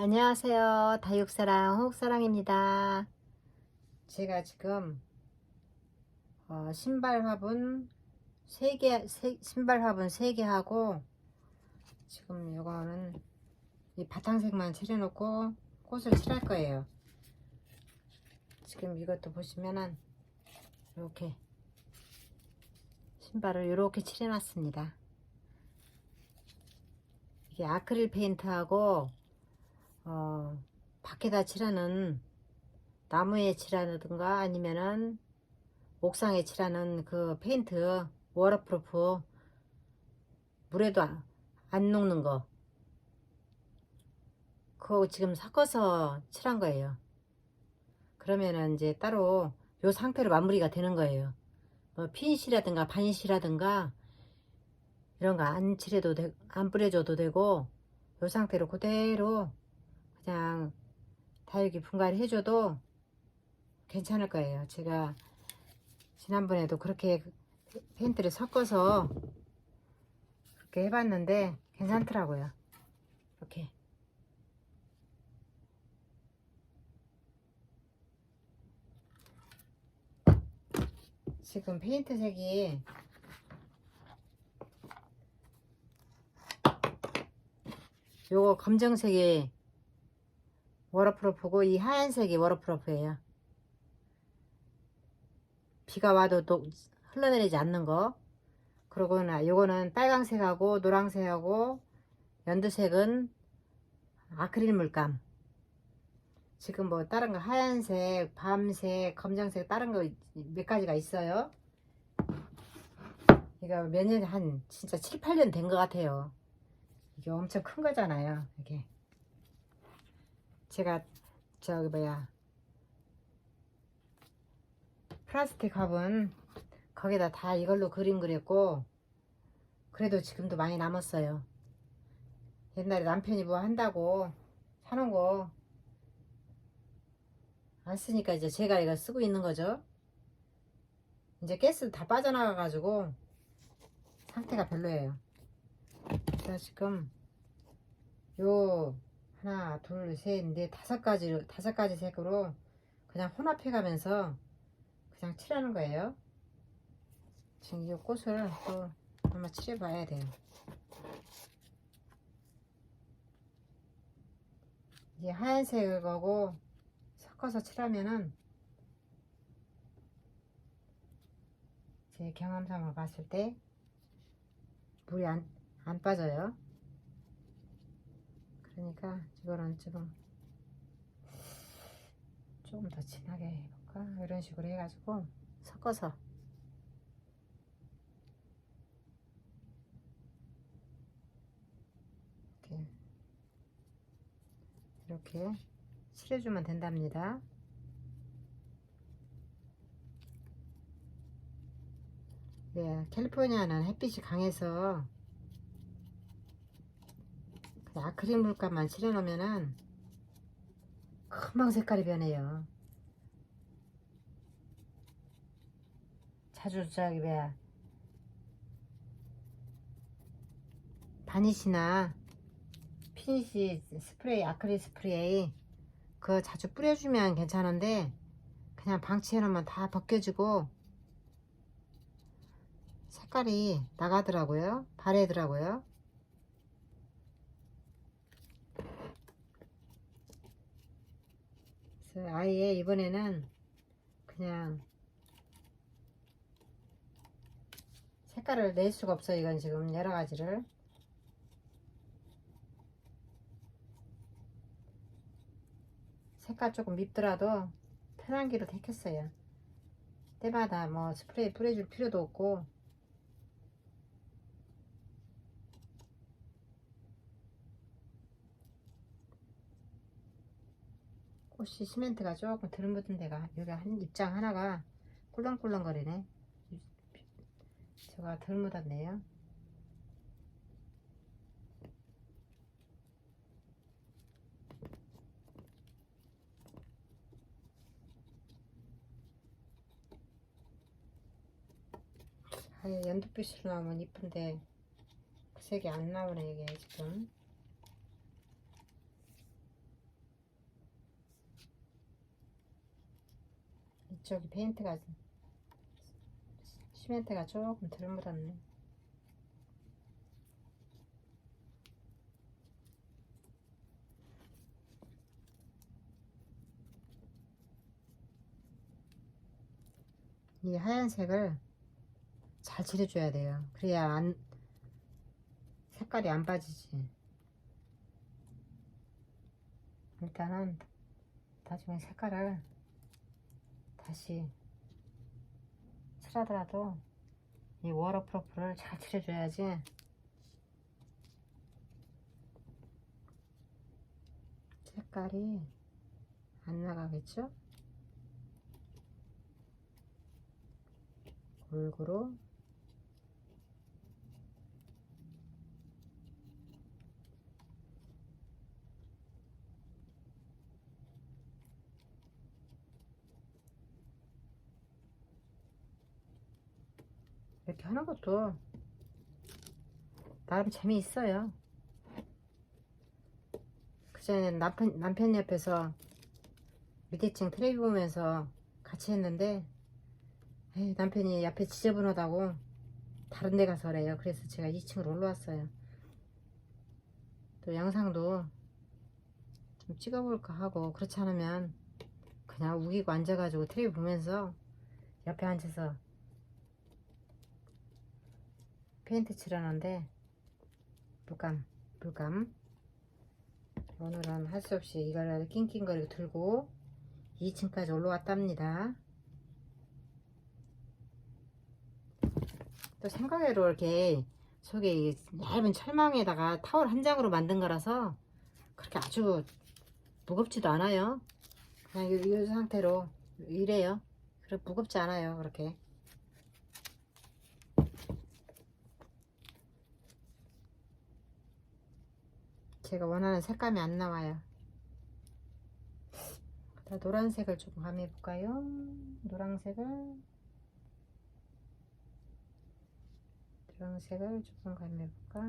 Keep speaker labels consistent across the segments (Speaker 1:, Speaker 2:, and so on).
Speaker 1: 안녕하세요. 다육사랑 홍사랑입니다. 제가 지금 어, 신발 화분 3개, 신발 화분 3개 하고 지금 이거는 이 바탕색만 칠해놓고 꽃을 칠할 거예요. 지금 이것도 보시면은 이렇게 신발을 이렇게 칠해놨습니다. 이게 아크릴 페인트하고 어, 밖에다 칠하는 나무에 칠하든가 아니면은 옥상에 칠하는 그 페인트 워터프루프 물에도 안- 안 녹는 거. 그거 지금 섞어서 칠한 거예요. 그러면은 이제 따로 요 상태로 마무리가 되는 거예요. 뭐 핀시라든가 반시라든가 이런 거 안 칠해도 되, 안 뿌려줘도 되고 요 상태로 그대로 그냥 다육이 분갈이 해줘도 괜찮을 거예요. 제가 지난번에도 그렇게 페인트를 섞어서 그렇게 해봤는데 괜찮더라고요. 이렇게. 지금 페인트 색이 요거 검정색이 워터프루프고 이 하얀색이 워터프루프예요. 비가 와도 또 흘러내리지 않는 거. 그리고 나 요거는 빨강색하고 노랑색하고 연두색은 아크릴 물감. 지금 뭐 다른 거 하얀색, 밤색, 검정색 다른 거 몇 가지가 있어요. 이거 몇 년 한 진짜 7, 8년 된 것 같아요. 이게 엄청 큰 거잖아요. 이게. 제가 저기 뭐야 플라스틱 화분 거기다 다 이걸로 그림 그렸고 그래도 지금도 많이 남았어요. 옛날에 남편이 뭐 한다고 사놓은 거 안 쓰니까 이제 제가 이거 쓰고 있는 거죠. 이제 가스 다 빠져나가 가지고 상태가 별로예요. 그래서 지금 요 하나, 둘, 셋, 넷, 다섯 가지, 다섯 가지 색으로 그냥 혼합해 가면서 그냥 칠하는 거예요. 지금 이 꽃을 또 한번 칠해 봐야 돼요. 이제 하얀색하고 섞어서 칠하면은 제 경험상으로 봤을 때 물이 안, 안 빠져요. 그러니까 이거는 지금 조금 더 진하게 해볼까? 이런 식으로 해가지고 섞어서. 이렇게. 이렇게 칠해주면 된답니다. 네, 캘리포니아는 햇빛이 강해서 그 아크릴 물감만 칠해놓으면은 금방 색깔이 변해요. 자주 저기 뭐야? 바니시나 피니시 스프레이 아크릴 스프레이 그거 자주 뿌려주면 괜찮은데 그냥 방치해놓으면 다 벗겨지고 색깔이 나가더라고요. 바래더라고요 그래서 아예 이번에는 그냥 색깔을 낼 수가 없어요 이건 지금 여러 가지를. 색깔 조금 밉더라도 편한 길을 택했어요. 때마다 뭐 스프레이 뿌려줄 필요도 없고 꽃이 시멘트가 조금 덜 묻은 데가 여기 한 입장 하나가 꿀렁꿀렁거리네. 제가 덜 묻었네요. 아예 연두빛으로 나오면 이쁜데 그 색이 안 나오네 이게 지금 이쪽이 페인트가 시멘트가 조금 덜 묻었네. 이 하얀색을 잘 칠해줘야 돼요. 그래야 안 색깔이 안 빠지지. 일단은 나중에 색깔을 다시 칠하더라도 이 워터프루프를 잘 칠해줘야지 색깔이 안 나가겠죠? 골고루 이렇게 하는 것도 나름 재미있어요. 그전에 남편, 남편 옆에서 밑에층 텔레비 보면서 같이 했는데 에이, 남편이 옆에 지저분하다고 다른 데 가서 래요. 그래서 제가 2층으로 올라왔어요. 또 영상도 좀 찍어볼까 하고 그렇지 않으면 그냥 우기고 앉아가지고 텔레비 보면서 옆에 앉아서 페인트 칠하는데 물감 물감. 오늘은 할 수 없이 이걸 낑낑거리고 들고 2층까지 올라왔답니다. 또 생각외로 이렇게 속에 이 얇은 철망에다가 타월 한 장으로 만든 거라서 그렇게 아주 무겁지도 않아요. 그냥 이, 이 상태로 이래요. 그래 무겁지 않아요 그렇게 제가 원하는 색감이 안 나와요. 자, 노란색을 조금 감해 볼까요? 노란색을 노란색을 조금 감해 볼까?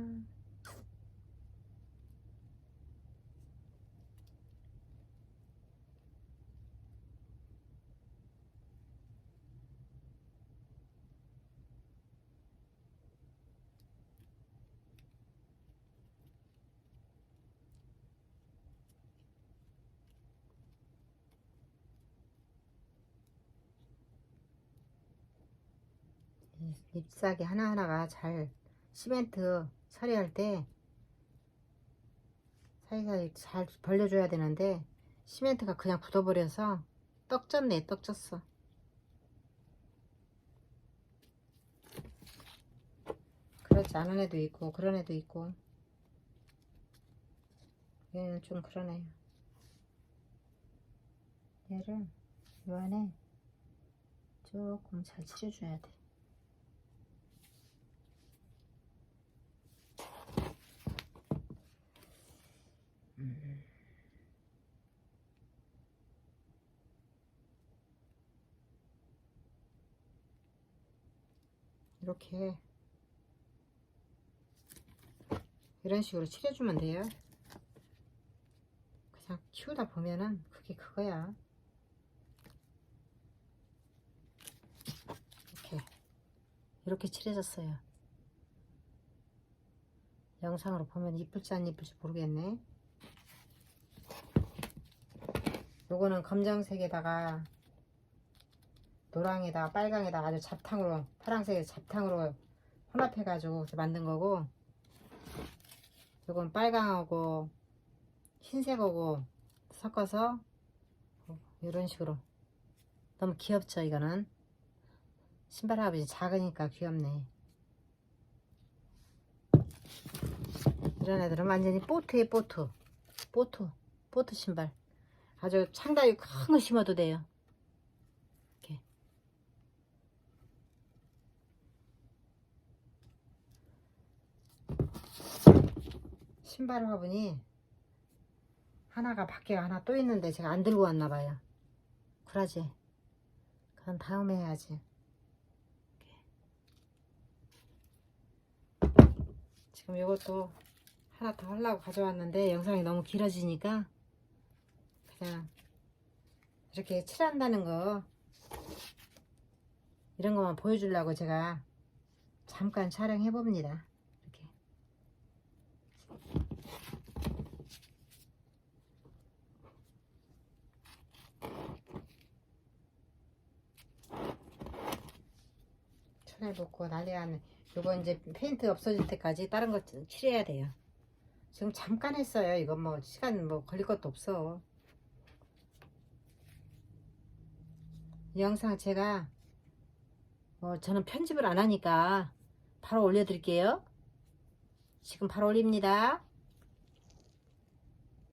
Speaker 1: 잎사귀 하나하나가 잘 시멘트 처리할 때 사이사이 잘 벌려줘야 되는데 시멘트가 그냥 굳어버려서 떡졌네 떡졌어. 그렇지 않은 애도 있고 그런 애도 있고. 얘는 좀 그러네요 얘를 요 안에 조금 잘 칠해줘야 돼 이렇게 이런 식으로 칠해주면 돼요. 그냥 키우다 보면은 그게 그거야. 이렇게 이렇게 칠해졌어요. 영상으로 보면 이쁠지 안 이쁠지 모르겠네. 요거는 검정색에다가 노랑에다가 빨강에다가 아주 잡탕으로 파란색에 잡탕으로 혼합해 가지고 만든 거고 요건 빨강하고 흰색하고 섞어서 이런 식으로. 너무 귀엽죠 이거는? 신발 아버지 작으니까 귀엽네. 이런 애들은 완전히 보트에 보트. 보트. 보트 신발. 아주 창다리 큰 거 심어도 돼요 신발 화분이 하나가 밖에 하나 또 있는데 제가 안 들고 왔나 봐요. 그러지. 그건 다음에 해야지. 지금 이것도 하나 더 하려고 가져왔는데 영상이 너무 길어지니까 그냥 이렇게 칠한다는 거 이런 것만 보여주려고 제가 잠깐 촬영해 봅니다. 이렇게. 천에 놓고 난리가 네 요거 이제 페인트 없어질 때까지 다른 거 칠해야 돼요. 지금 잠깐 했어요. 이거 뭐 시간 뭐 걸릴 것도 없어. 이 영상 제가 어, 저는 편집을 안 하니까 바로 올려드릴게요. 지금 바로 올립니다.